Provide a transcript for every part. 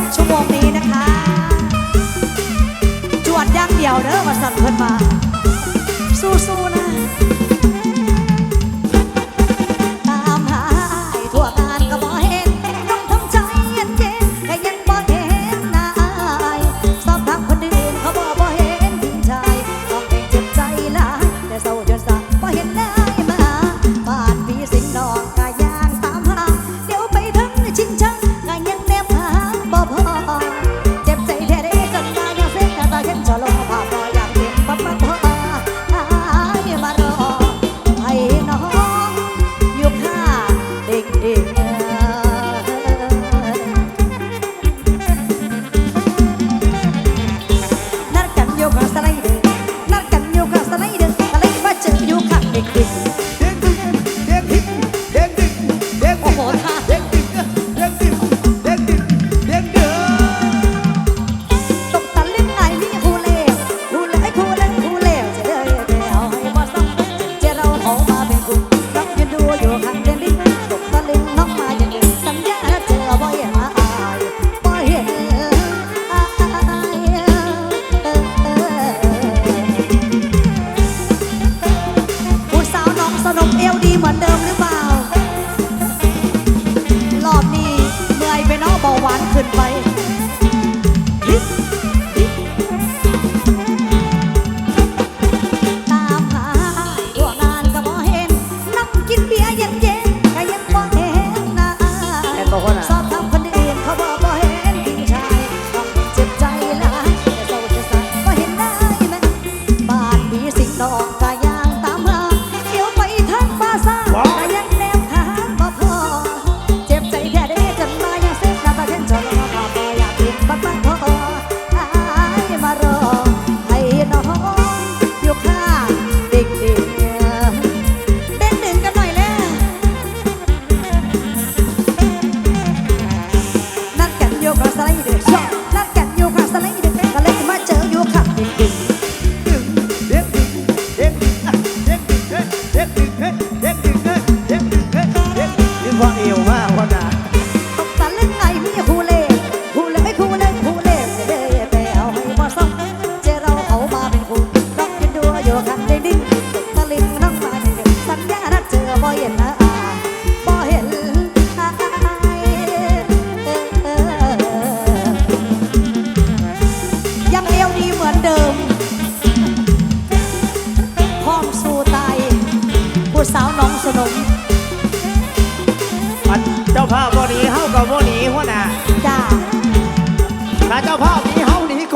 บชั่วโมงนี้นะคะ จวดย่างเดียวเด้อมาสั่นเพิ่นมา สู้ๆ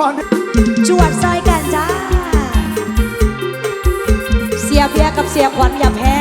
ก่อนจวดซอยกันจ้า เสียเพียกับเสียขวัญอย่าแพ้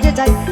Did I?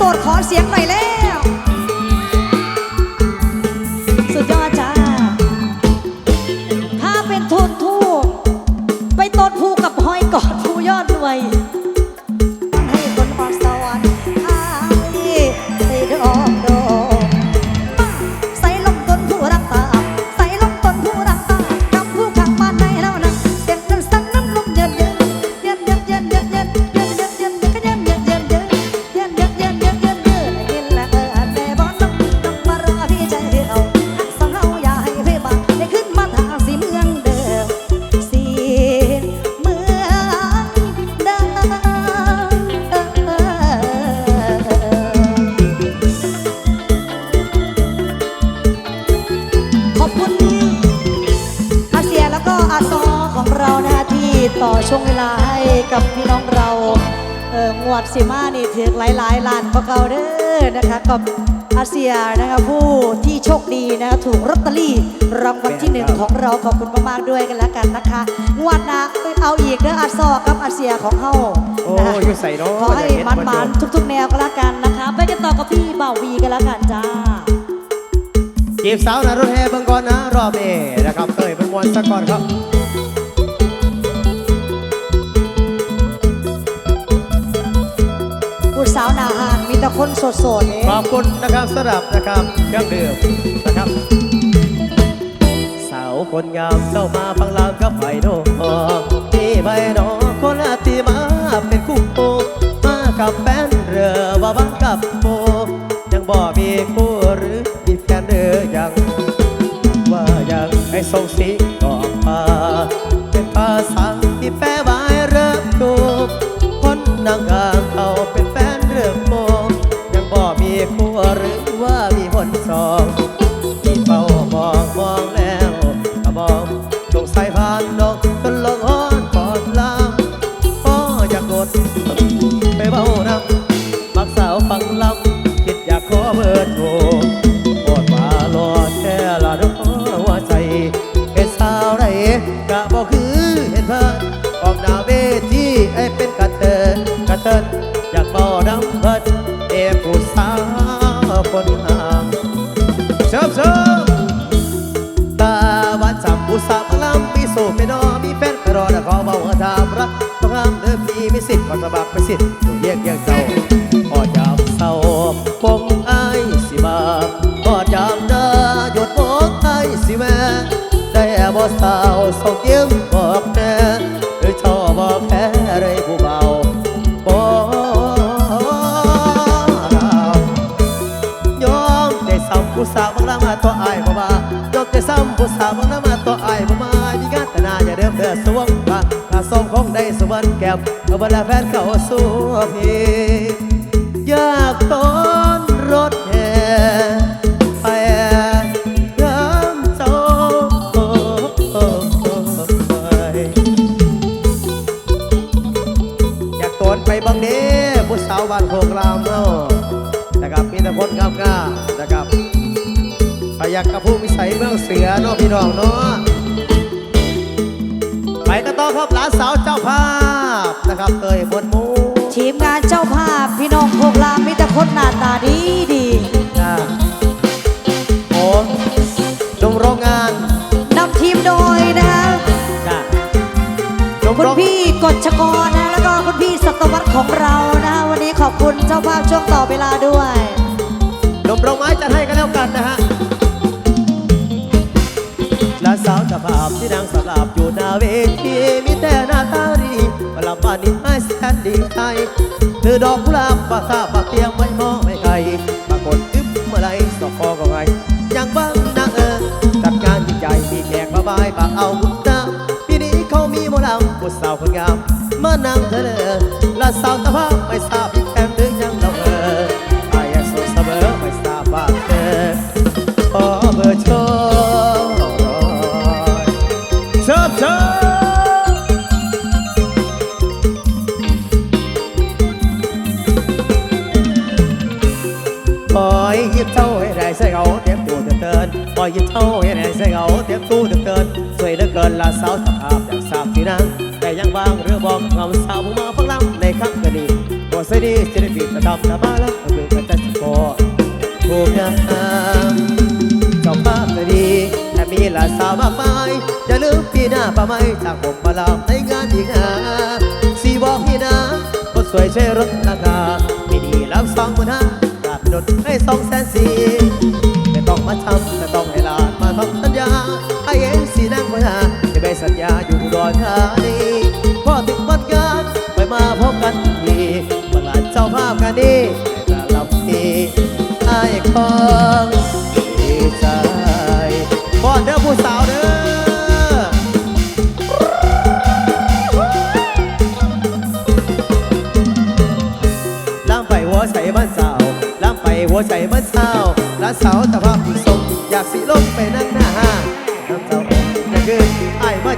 สดขอเสียงหน่อยเร็ ต่อช่วงเวลาให้กับพี่น้องเราเอองวดสิมานี่ถือหลายๆล้านพวกเราเด้อนะคะกับอาเซียนะคะผู้ที่โชคดีนะคะถูกลอตเตอรี่รางวัลที่หนึ่งของเราขอบคุณมากๆด้วยกันแล้วกันนะคะงวดหนะเอาอีกเด้ออาซอกับอาเซียของเฮาโอ้นะคะอยู่ใส่เนาะขอให้มันๆทุก ๆ แนวก็แล้วกันนะคะ ไปกันต่อกับพี่บ่าววีกันแล้วกันจ้าจีบสาวนะรถแห่เบิ่งก่อนนะรอบนี้นะครับเตยเป็นมวนสักก่อนครับ แต่คนโสดๆเองขอบคุณนะครับสำหรับนะครับเครื่องดื่มนะครับ สาวคนงามเจ้ามาฟังลาวกับไผ่โนที่ไผ่นอคนละที่มาเป็นคู่โมากับแฟนเรือว่าบังกับโมยังบ่มีคู่หรือมีแฟนเรือยัง ว่ายังให้ส่งสี amor. บักไปสิทธิ์เรียกเรียกเจ้าพอจำเศร้าคงไอ้สิบาพอจำเด้อหยดมองไอ้สิแม่ได้บ่สาวสองเยี่ยม วรรค์แก้มเอาเวลาแฟนเขาสู้พี่อยากต้อนรถแห่ไปยามเจ้าอยากต้อนไปบางเด้ผู้สาวบ้านโคกรามเนาะนะครับมีแต่คนงามงามๆนะครับไปอยากกับผู้วิสัยเมืองเสือเนาะพี่น้องเนาะ ไปกันต่อครับหลานสาวเจ้าภาพนะครับเตยบนหมูทีมงานเจ้าภาพพี่น้องพวกเรามีแต่คนหน้าตาดีดีจ้าผมดงโรงงานนำทีมโดยนะคะจ้าดงคุณโรงพี่กฎชกรนะแล้วก็คุณพี่สัตวัตของเรานะวันนี้ขอบคุณเจ้าภาพช่วงต่อเวลาด้วยดงโรงไม้จัดให้กันแล้วกันนะฮะและสาวจะภาพที่นางสลับ อยู่หน้าเวทีมีแต่หน้าตาดีมาลำปานนี้ให้แสนดีใจคือดอกกุหลาบปาซาปาเตียงไม่มองไม่ไกลปรากฏอึ๊บเมื่อไรสอกคอก็ไงยังบ้างนางเออจัดงานยิ่งใหญ่มีแขกมาบายปาเอาบุญน้ำปีนี้เขามีหมอลำผู้สาวคนงามมานั่งเธอเด้อและสาวตะภาพไม่ทราบ สาวหูมาฟังลำในคำกระดีตัวสดีจะได้บีบกระทำตาบ้าแล้วก็ดูกันจะสถูกงามเจ้าภาพก็ดีแต่มีหลานสาวมากมายอย่าลืมปีหน้าป่าไม้จากผมมาลาในงานอีกนะสีบอกพี่นะคนสวยใช้รถราคาไม่ดีรับสองหมื่นห้าตราบดดให้สองแสนสี่ไม่ต้องมาทำแต่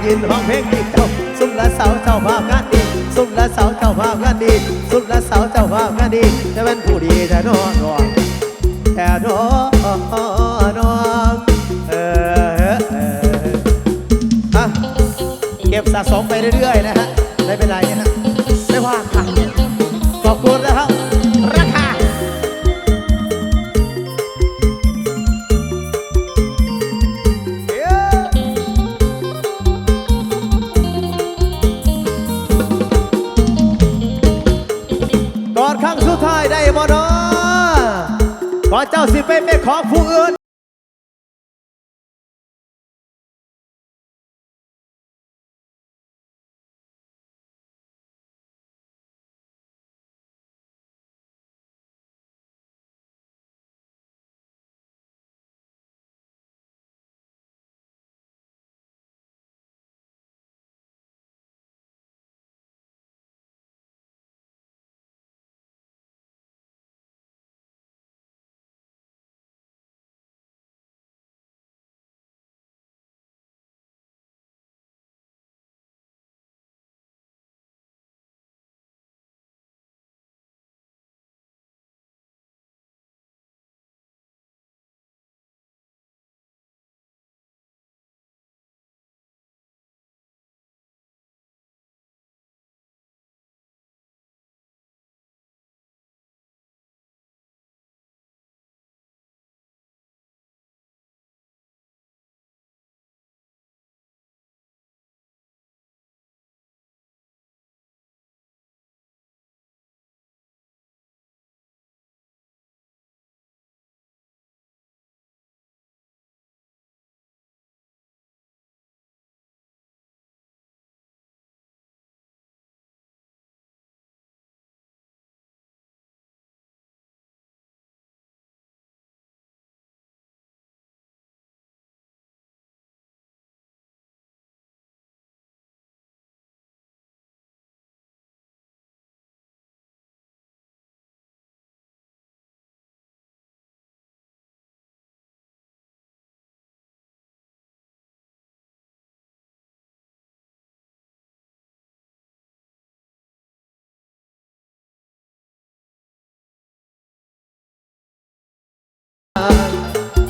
ยืนห้องเพลงดีเจ้าสุมละสาวเจ้าภาพงานดีสุมละสาวเจ้าภาพงานดีสุมละสาวเจ้าภาพงานดีจะเป็นผู้ดีแต่นอนนอนแต่นอนนอนเออเอออะเก็บสะสมไปเรื่อยๆนะฮะไม่เป็นไรนะฮะ 我。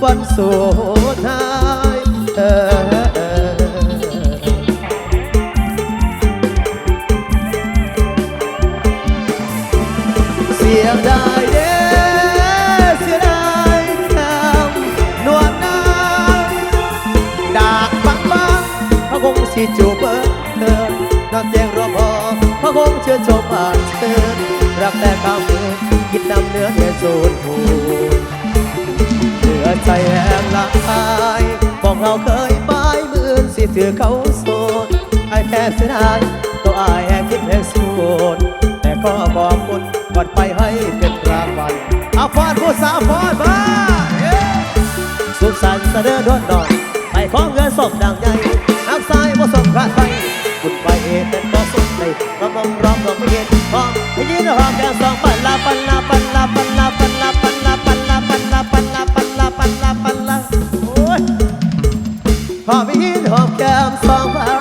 วันสุดท้ายเออเสียดายเด้เสียดายคำนวลนางดากบังบังเขาคงสิจูบเบิดเดินนอนเตียงรอพอเขาคงเชื่อชมอาจเชิญรักแต่ข้ามมือคิดนำเนื้อเนื้อสูนหู อใจแหงละอายบอกเราเคยบายมือสิถือเขาโสดไอ้แค่เสียดายตัวอายแหงคิดแหงสูดแต่ก็บอกคุณก่อนไปให้เป็นรางวัลเอาฟอนผู้สาวฟอนมาสุขสันต์เสนอดวนดอนไปของเงินศพดังใหญ่น้ำทรายบ่สมพระไทยบุญไปเองแต่ก็สุดในระมงร้องร้องเย็นห้องยินห้องแกงสองปันลาปันลาปัน พอไปยินหอมแก้มสองพั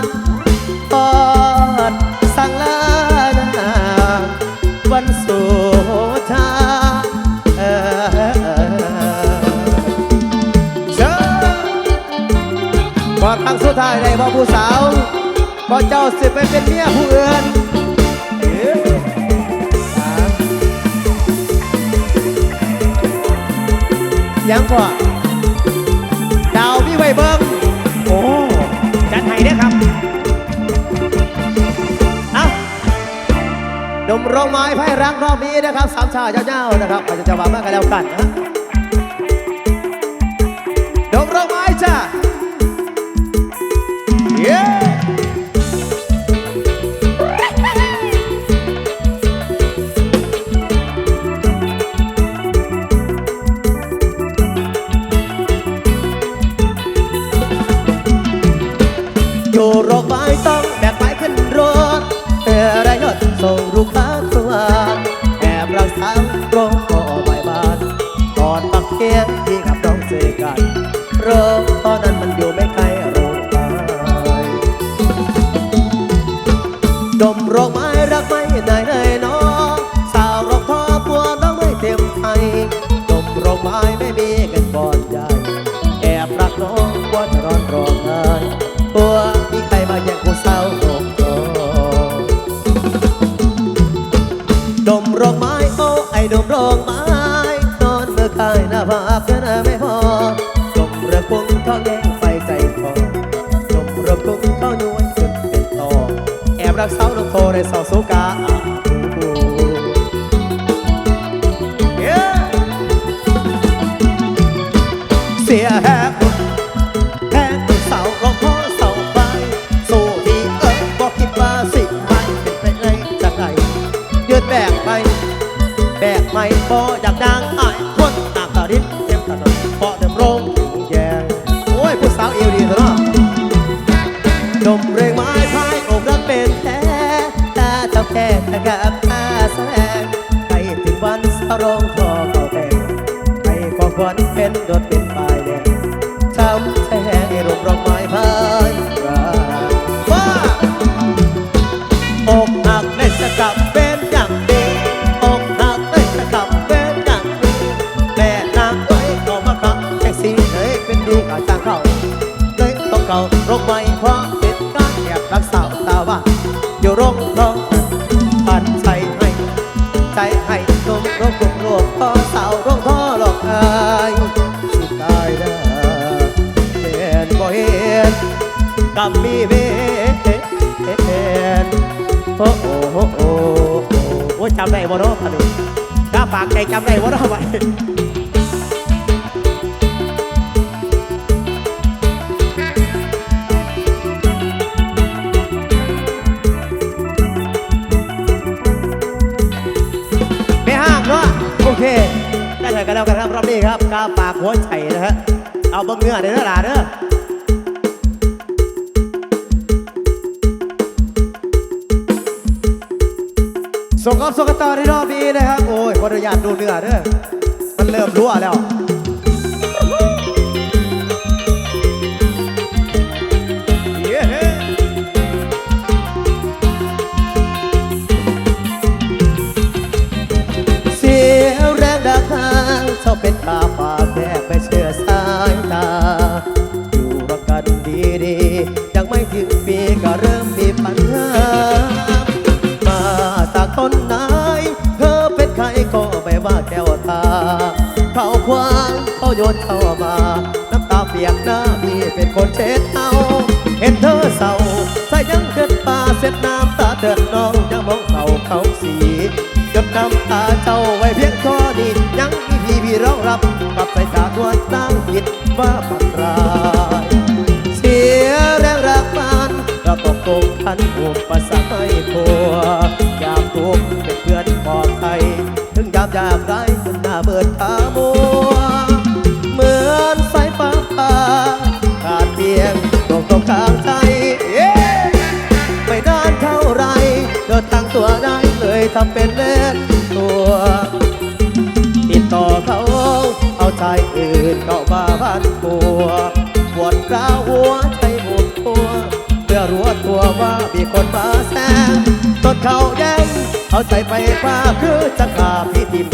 นกอดสั่งลานาวันสุดท้ายเออเชิญก่อนครั้งสุดท้ายได้บ่ผู้สาวก่อเจ้าสิไปเป็นเมียผู้อื่นยังก่อนดา วมีไว้เบิ้งโอ้จัดให้เด้อครับ เอาดมร้องไม้ไพ่รักรอบนี้นะครับสามชาเจ้าๆนะครับอาจจะจะวางมากกันแล้วกันนะ รักสาวลูกโตได้สาวโรงท่อหลอกอายสิตายได้เป็นบ่เห็นกับมีเวนโอ้โอ้โอ้โอ้โอ้จำได้บ่เนาะพันธุ์กล้าปากใจจำได้บ่เนาะไปโอเค กันแล้วกันครับรอบนี้ครับกาปากหัวไฉนะฮะเอาเบิ้งเนื้อเด้อหลาเด้อส่งกับส่งกันต่อในรอบนี้นะครับ โอ้ยขออนุญาตดูเนื้อเด้อมันเริ่มรั่วแล้ว โยนเข้ามาน้ำตาเปียกหน้าพี่เป็นคนเช็ดเอาเห็นเธอเศร้าใส่ยังเกิดปาเสร็จน้ำตาเดือดน้องยังมองเขาเขาสีจนน้ำตาเจ้าไว้เพียงข้อนี้ยังมีพี่พี่ร้องรับกลับใส่ตาทวตั้งผิดว่าปันรายเสียแรงรักมันเราตกตกทันอุปสรรคให้ผัวยามทุกข์เป็นเพื่อนปลอดภัยถึงยามยากไร ทำเป็นเล่นตัว ติดต่อเขาเอาใจอื่นเข้ามาพันปัวปวดร้าวหัวใจหมุนตัวเพื่อรู้ตัวว่ามีคนมาแซงต้นเขาแย่งเอาใจไปคว้าคือจะขาพี่ทิม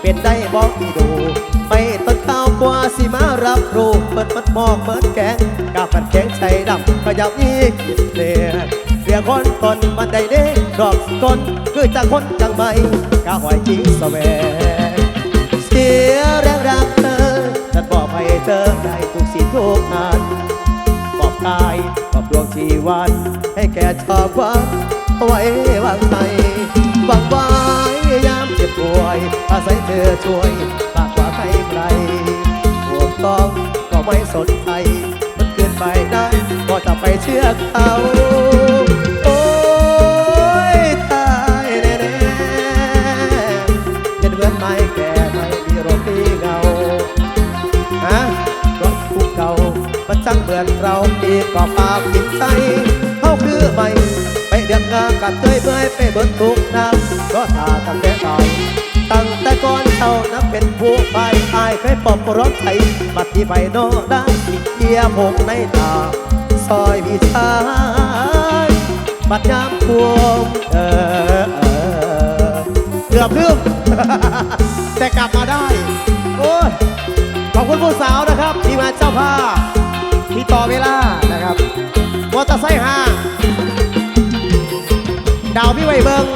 เป็นได้บอกที่ดูไม่ต้นข้าวกว่าสิมารับรู้เปิดมัดมอกเปิดแกงกาบันแข็งใจดำขยับอีกเลีย ยกคนตนมันได้เด้ดอกต้นคือจากคนจังไม่กาหอยจิงแสวงเสียแรงรักเธอจะไปเจอได้ทุกสิ่งทุกงานกอบกายกอบดวงชีวันให้แก่ชอบควาไว้วางใจหวังไว้ยามเจ็บป่วยอาศัยเธอช่วยมากกว่าใครใครห่วต้องก็ไม่สนใจมันเกินไปนะก็จะไปเชื่อเขา ไม้แก่ไม่มีโรคมีเงาฮะรถภูเก่ามันจังเหมือนเราอีกก็ปากกินใจเขาคือไม่ไปเดือดงากับเตยเมื่อยไปเบิดทุกน้ำก็ตาตั้งแต่เก่าตั้งแต่ก่อนเท่านั้นเป็นผู้ไปอายเคยปอบร้อนใจบัดที่ไปโนได้เกียร์หกในตาซอยพี่ชายบัดยามพวงเออ กือบลืม แต่กลับมาได้ โอ้ย ขอบคุณผู้สาวนะครับ ที่มาเจ้าภาพที่ต่อเวลานะครับมอเตอร์ไซค์ห้าดาวพี่ไวเบิง